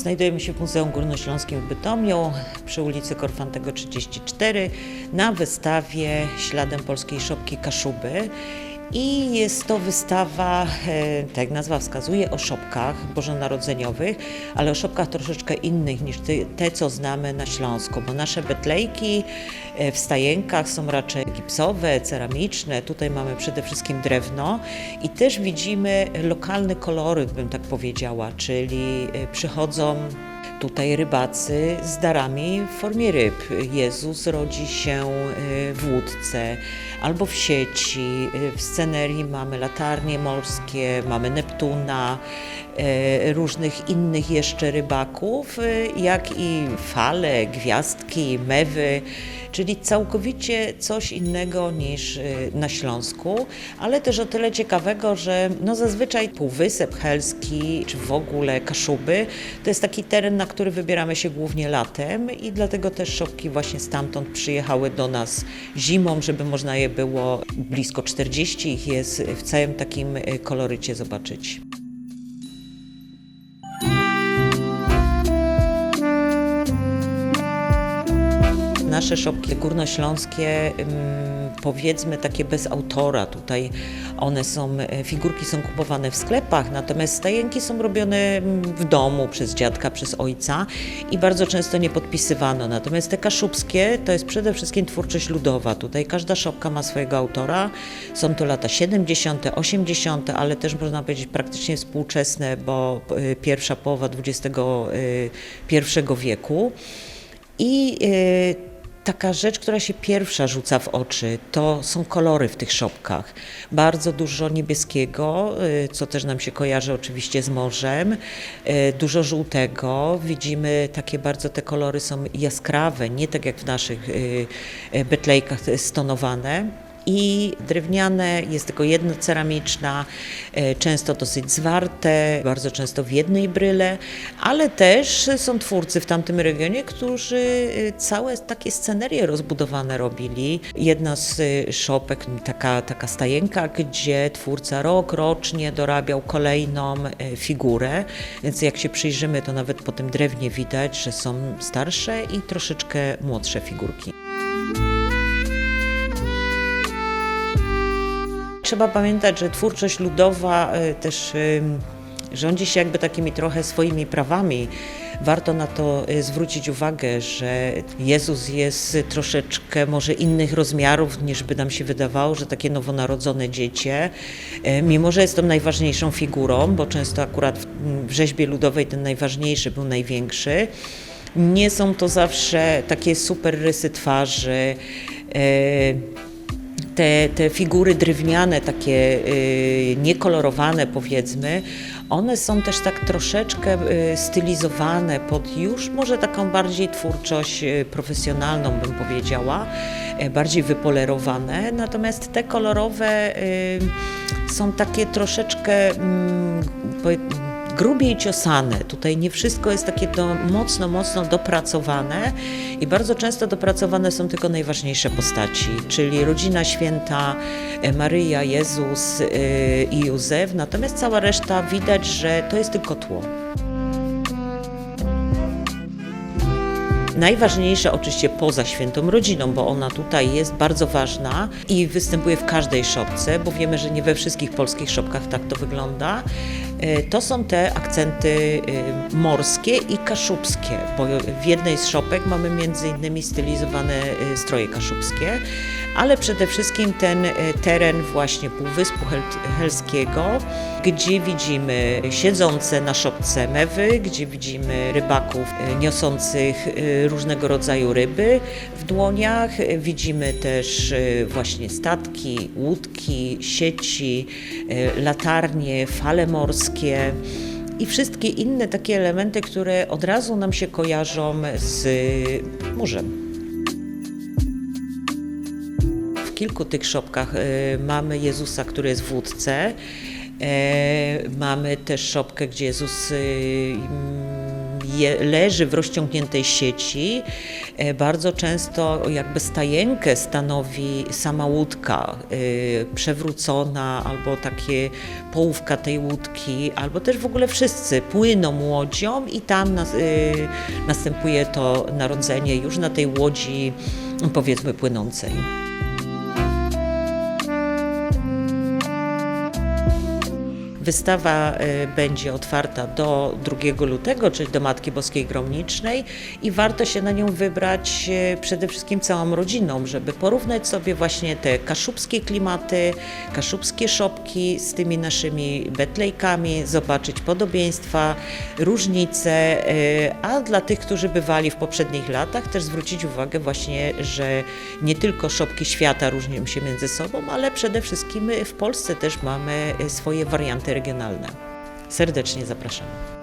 Znajdujemy się w Muzeum Górnośląskim w Bytomiu przy ulicy Korfantego 34 na wystawie Śladem Polskiej Szopki Kaszuby. I jest to wystawa, e, tak jak nazwa wskazuje, o szopkach bożonarodzeniowych, ale o szopkach troszeczkę innych niż te, co znamy na Śląsku, bo nasze betlejki e, w stajenkach są raczej gipsowe, ceramiczne, tutaj mamy przede wszystkim drewno i też widzimy lokalny koloryt, bym tak powiedziała, czyli e, przychodzą Tutaj rybacy z darami w formie ryb. Jezus rodzi się y, w łódce albo w sieci. Y, W scenerii mamy latarnie morskie, mamy Neptuna, różnych innych jeszcze rybaków, jak i fale, gwiazdki, mewy. Czyli całkowicie coś innego niż y, na Śląsku, ale też o tyle ciekawego, że no zazwyczaj Półwysep Helski, czy w ogóle Kaszuby, to jest taki teren, na który wybieramy się głównie latem i dlatego też szopki właśnie stamtąd przyjechały do nas zimą, żeby można je było, blisko 40 ich jest w całym takim y, kolorycie zobaczyć. Nasze szopki górnośląskie, powiedzmy takie bez autora, tutaj one są, e, figurki są kupowane w sklepach, natomiast stajenki są robione w domu przez dziadka, przez ojca i bardzo często nie podpisywano. Natomiast te kaszubskie to jest przede wszystkim twórczość ludowa. Tutaj każda szopka ma swojego autora. Są to lata 70., 80., ale też można powiedzieć praktycznie współczesne, bo y, pierwsza połowa XXI wieku. I y, taka rzecz, która się pierwsza rzuca w oczy, to są kolory w tych szopkach. Bardzo dużo niebieskiego, y, co też nam się kojarzy oczywiście z morzem, y, dużo żółtego. Widzimy takie bardzo te kolory są jaskrawe, nie tak jak w naszych y, betlejkach stonowane i drewniane, jest tylko jedna ceramiczna, e, często dosyć zwarte, bardzo często w jednej bryle, ale też są twórcy w tamtym regionie, którzy e, całe takie scenerie rozbudowane robili. Jedna z e, szopek, taka, taka stajenka, gdzie twórca rok rocznie dorabiał kolejną figurę, więc jak się przyjrzymy, to nawet po tym drewnie widać, że są starsze i troszeczkę młodsze figurki. Trzeba pamiętać, że twórczość ludowa y, też rządzi się jakby takimi trochę swoimi prawami. Warto na to y, zwrócić uwagę, że Jezus jest troszeczkę może innych rozmiarów niż by nam się wydawało, że takie nowonarodzone dziecię, y, mimo że jest tą najważniejszą figurą, bo często akurat w, rzeźbie ludowej ten najważniejszy był największy. Nie są to zawsze takie super rysy twarzy. y, te, te figury drewniane, takie y, niekolorowane powiedzmy, one są też tak troszeczkę y, stylizowane pod już może taką bardziej twórczość y, profesjonalną bym powiedziała, bardziej wypolerowane, natomiast te kolorowe są takie troszeczkę mm, grubiej ciosane. Tutaj nie wszystko jest takie do, mocno, mocno dopracowane i bardzo często dopracowane są tylko najważniejsze postaci, czyli rodzina święta, e, Maryja, Jezus e, i Józef, natomiast cała reszta widać, że to jest tylko tło. Najważniejsze oczywiście poza świętą rodziną, bo ona tutaj jest bardzo ważna i występuje w każdej szopce, bo wiemy, że nie we wszystkich polskich szopkach tak to wygląda. E, To są te akcenty e, morskie i kaszubskie, bo w jednej z szopek mamy innymi stylizowane e, stroje kaszubskie, ale przede wszystkim ten teren właśnie Półwyspu Hel- Helskiego, gdzie widzimy siedzące na szopce mewy, gdzie widzimy rybaków niosących różnego rodzaju ryby w dłoniach. Widzimy też właśnie statki, łódki, sieci, latarnie, fale morskie i wszystkie inne takie elementy, które od razu nam się kojarzą z morzem. W kilku tych szopkach e, mamy Jezusa, który jest w. E, mamy też szopkę, gdzie Jezus e, leży w rozciągniętej sieci. E, Bardzo często jakby stajenkę stanowi sama łódka e, przewrócona albo takie połówka tej łódki, albo też w ogóle wszyscy płyną łodzią i tam e, następuje to narodzenie już na tej łodzi powiedzmy płynącej. Wystawa y, będzie otwarta do 2 lutego, czyli do Matki Boskiej Gromnicznej i warto się na nią wybrać y, przede wszystkim całą rodziną, żeby porównać sobie właśnie te kaszubskie klimaty, kaszubskie szopki z tymi naszymi betlejkami, zobaczyć podobieństwa, różnice, y, a dla tych, którzy bywali w poprzednich latach też zwrócić uwagę właśnie, że nie tylko szopki świata różnią się między sobą, ale przede wszystkim w Polsce też mamy swoje warianty regionalne. Serdecznie zapraszamy.